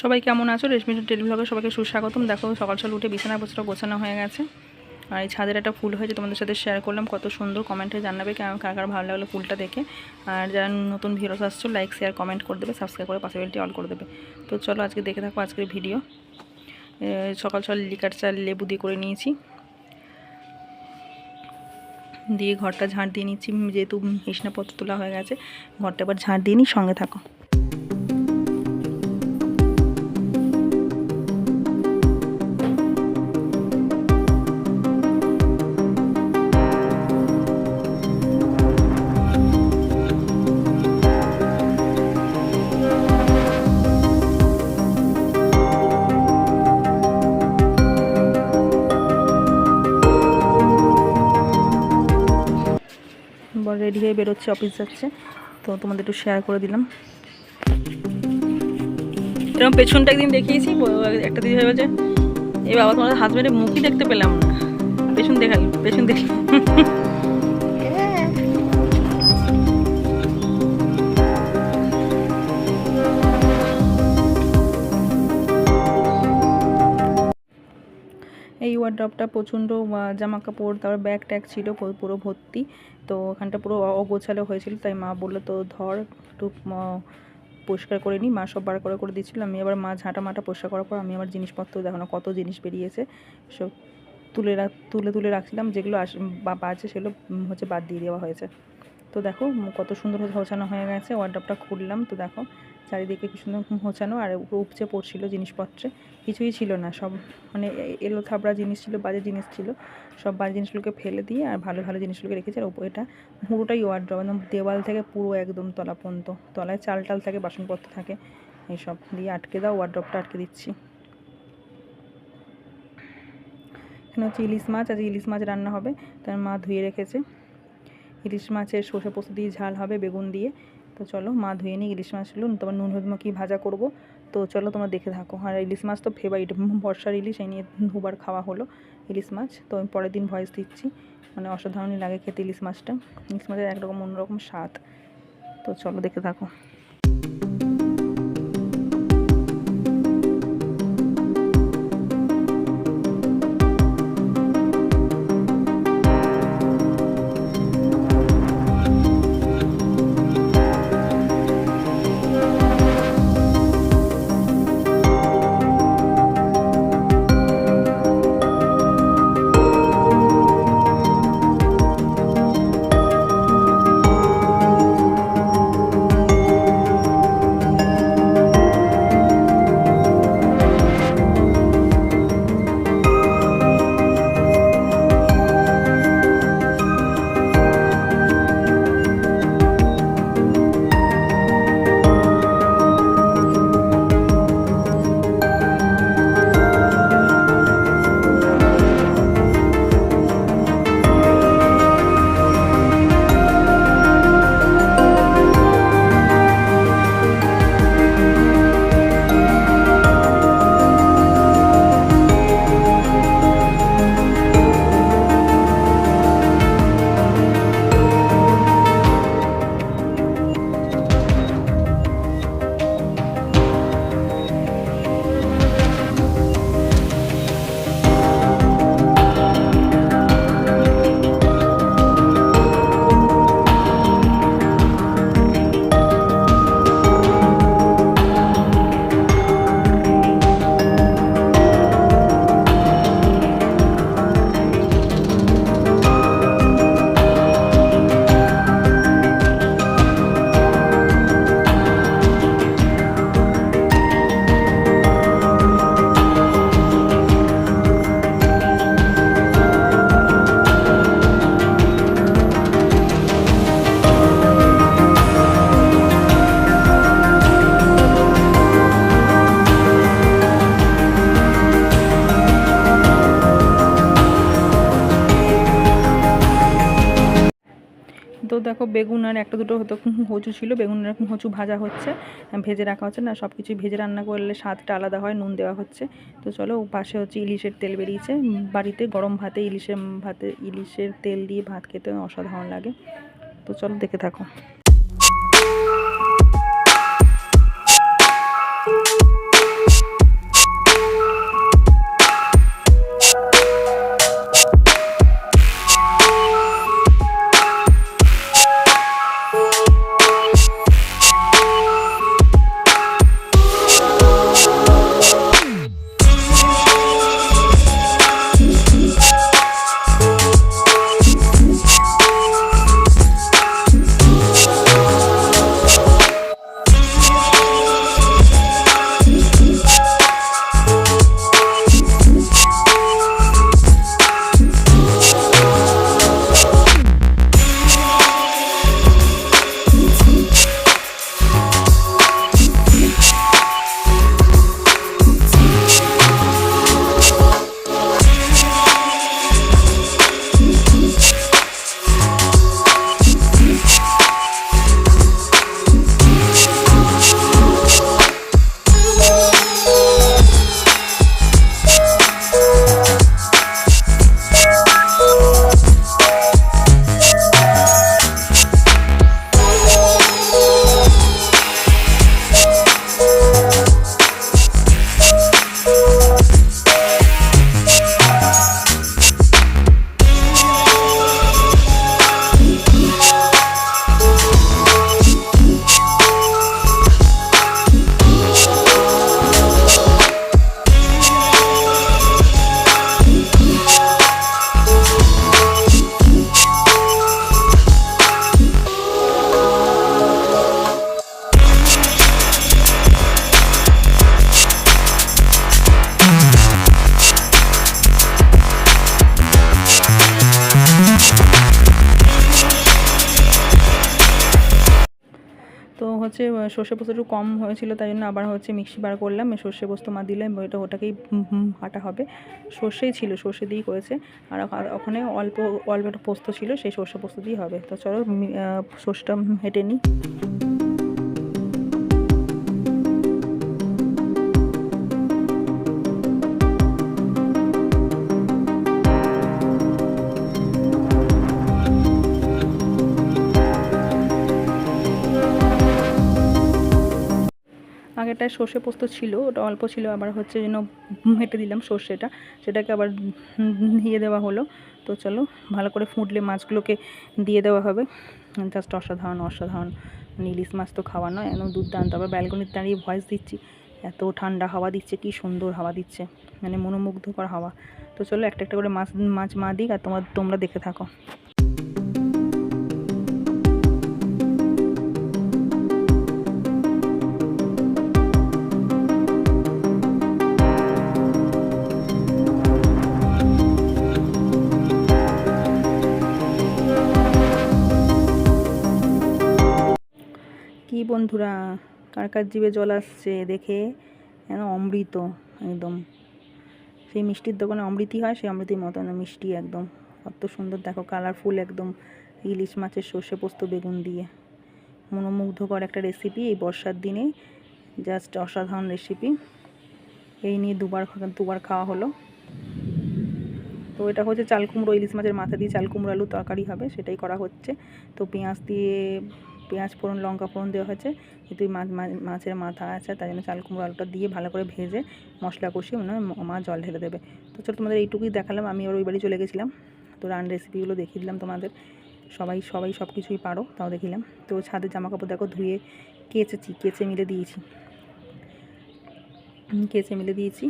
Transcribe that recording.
সবাই কেমন আছো? রেশমি টেলিভিলগে সবাইকে সুস্বাগতম। দেখো, সকাল সকাল উঠে বিছানা বস্ত্র গোছানো হয়ে গেছে। আর এই ছাদের একটা ফুল হয়েছে, তোমাদের সাথে শেয়ার করলাম। কত সুন্দর কমেন্টে জানাবে কার কার ভালো লাগল ফুলটা দেখে। আর যারা নতুন ভিডিওস আসছো লাইক শেয়ার কমেন্ট করে দেবে সাবস্ক্রাইব করে পাশে বেলটি অল করে দেবে। তো চলো, আজকে দেখে থাকো আজকের ভিডিও সকাল সকাল লিকার চাল লেবু দিয়ে করে নিয়েছি। দিয়ে ঘরটা ঝাঁট দিয়ে নিচ্ছি, যেহেতু হিসনাপত্র তোলা হয়ে গেছে। ঘরটা এবার ঝাঁট দিয়ে নিই, সঙ্গে থাকো। রেডি হয়ে বেরোচ্ছে, অফিস যাচ্ছে। তো তোমাদের একটু শেয়ার করে দিলাম। এরকম পেছনটা একদিন দেখিয়েছি একটা দিদি ভেবেছে এই বাবা তোমাদের হাজব্যান্ডের মুখই দেখতে পেলাম না। পেছন দেখাল, পেছন দেখি। ওয়ার্ড্রপটা প্রচণ্ড জামা কাপড় তারপর ব্যাগ ট্যাগ ছিল পুরো- ভর্তি। তো ওখানটা পুরো অগোছালো হয়েছিল, তাই মা বলল, তো ধর, একটু পরিষ্কার করে নিই মা সব বার করে করে দিচ্ছিল আমি আবার মা ঝাঁটা মাটা পরিষ্কার করার পর আমি আমার জিনিসপত্র দেখো না কত জিনিস বেরিয়েছে, সব তুলে তুলে তুলে রাখছিলাম, যেগুলো আস বাজে সেগুলো হচ্ছে বাদ দিয়ে দেওয়া হয়েছে। তো দেখো কত সুন্দর হোছানো হয়ে গেছে ওয়ার্ড্রপটা খুললাম, তো দেখো, চারিদিকে কি সুন্দর হোছানো, আর উপচে পড়ছিল জিনিসপত্রে, কিছুই ছিল না, সব মানে এলো থাবড়া জিনিস ছিল, বাজে জিনিস ছিল, সব বাজে জিনিসগুলোকে ফেলে দিয়ে আর ভালো ভালো জিনিসগুলোকে রেখেছে, আর এটা পুরোটাই ওয়ার্ড্রপ একদম দেওয়াল থেকে পুরো একদম তলা পর্যন্ত, তলায় চাল টাল থাকে, বাসনপত্র থাকে, এইসব দিয়ে আটকে দাও ওয়ার্ড্রপটা আটকে দিচ্ছি। এখানে হচ্ছে ইলিশ মাছ, আজ ইলিশ মাছ রান্না হবে, তার মা ধুয়ে রেখেছে। ইলিশ মাছের সর্ষে পোস্ত দিয়ে ঝাল হবে, বেগুন দিয়ে। তো চলো, মা ধুয়ে নিই ইলিশ মাছগুলো তোমার নুন, হলুদ মাখিয়ে ভাজা করব। তো চলো, তোমরা দেখে থাকো। আর ইলিশ মাছ তো ফেভারিট বর্ষার ইলিশ, এই নিয়ে দুবার খাওয়া হলো ইলিশ মাছ। তো আমি পরের দিন ভয়েস দিচ্ছি মানে অসাধারণই লাগে খেতে ইলিশ মাছটা। ইলিশ মাছের একরকম অন্যরকম স্বাদ। তো চলো, দেখে থাকো। দেখো বেগুন আর একটা দুটো হতো হচু ছিল বেগুন আর হচু ভাজা হচ্ছে, ভেজে রাখা হচ্ছে না সব কিছুই ভেজে রান্না করলে স্বাদটা আলাদা হয়, নুন দেওয়া হচ্ছে। তো চলো পাশে হচ্ছে ইলিশের তেল বেরিয়েছে বাড়িতে গরম ভাতে ইলিশের ভাতে ইলিশের তেল দিয়ে ভাত খেতে অসাধারণ লাগে। তো চলো দেখে থাকো। হচ্ছে সর্ষে পোস্ত একটু কম হয়েছিল, তাই জন্য আবার হচ্ছে মিক্সি বার করলাম সর্ষে পোস্ত মা দিলাম ওটা ওটাকেই হাঁটা হবে। সর্ষেই ছিল, সর্ষে দিয়েই করেছে। আর ওখানে অল্প অল্প একটা পোস্ত ছিল, সেই সর্ষে পোস্ত দিয়েই হবে। তো চলো সর্ষেটা হেঁটে নিই। আগেরটায় সর্ষে পোস্ত ছিল, ওটা অল্প ছিল, আবার হচ্ছে যেন হেঁটে দিলাম সর্ষেটা, সেটাকে আবার দিয়ে দেওয়া হলো। তো চলো, ভালো করে ফুটলে মাছগুলোকে দিয়ে দেওয়া হবে। জাস্ট অসাধারণ অসাধারণ। ইলিশ মাছ তো খাওয়া নয় একদম দুর্দান্ত। আবার ব্যালকনিতে দাঁড়িয়ে ভয়েস দিচ্ছি, এত ঠান্ডা হাওয়া দিচ্ছে, কি সুন্দর হাওয়া দিচ্ছে মানে মনোমুগ্ধকর হাওয়া। তো চলো, একটা একটা করে মাছ মাছ মা দিক, আর তোমার, তোমরা দেখে থাকো। বন্ধুরা, কার কার জিভে জল আসছে দেখে? অমৃত? একদম। সেই মিষ্টির দোকানে অমৃতি হয়, সেই অমৃতির মতন মিষ্টি একদম। কত সুন্দর, দেখো কালারফুল একদম। ইলিশ মাছের সর্ষে পোস্ত, বেগুন দিয়ে। মনোমুগ্ধকর একটা রেসিপি এই বর্ষার দিনে। জাস্ট অসাধারণ রেসিপি এই নিয়ে দুবার দুবার খাওয়া হলো। তো এটা হচ্ছে চাল কুমড়ো, ইলিশ মাছের মাথা দিয়ে চাল কুমড়ো আলু তরকারি হবে, সেটাই করা হচ্ছে। তো পেঁয়াজ দিয়ে পেঁয়াজ ফোড়ন, লঙ্কা ফোড়ন দেওয়া হয়েছে। এই মাছ মাছের মাথা আছে, তাই জন্য চাল কুমড়ো, আলুটা দিয়ে ভালো করে ভেজে মশলা কষিয়ে মনে হয় মা জল ঢেলে দেবে। তো চলো তোমাদের এইটুকুই দেখালাম, আমি ওর ওই বাড়ি চলে গেছিলাম। তো রান রেসিপিগুলো দেখিয়ে দিলাম তোমাদের। সবাই সবাই সব কিছুই পারো, তাও দেখিলাম। তো ছাদের জামা কাপড় দেখো, ধুয়ে কেচেছি, কেচে মিলে দিয়েছি। কেচে মিলে দিয়েছি।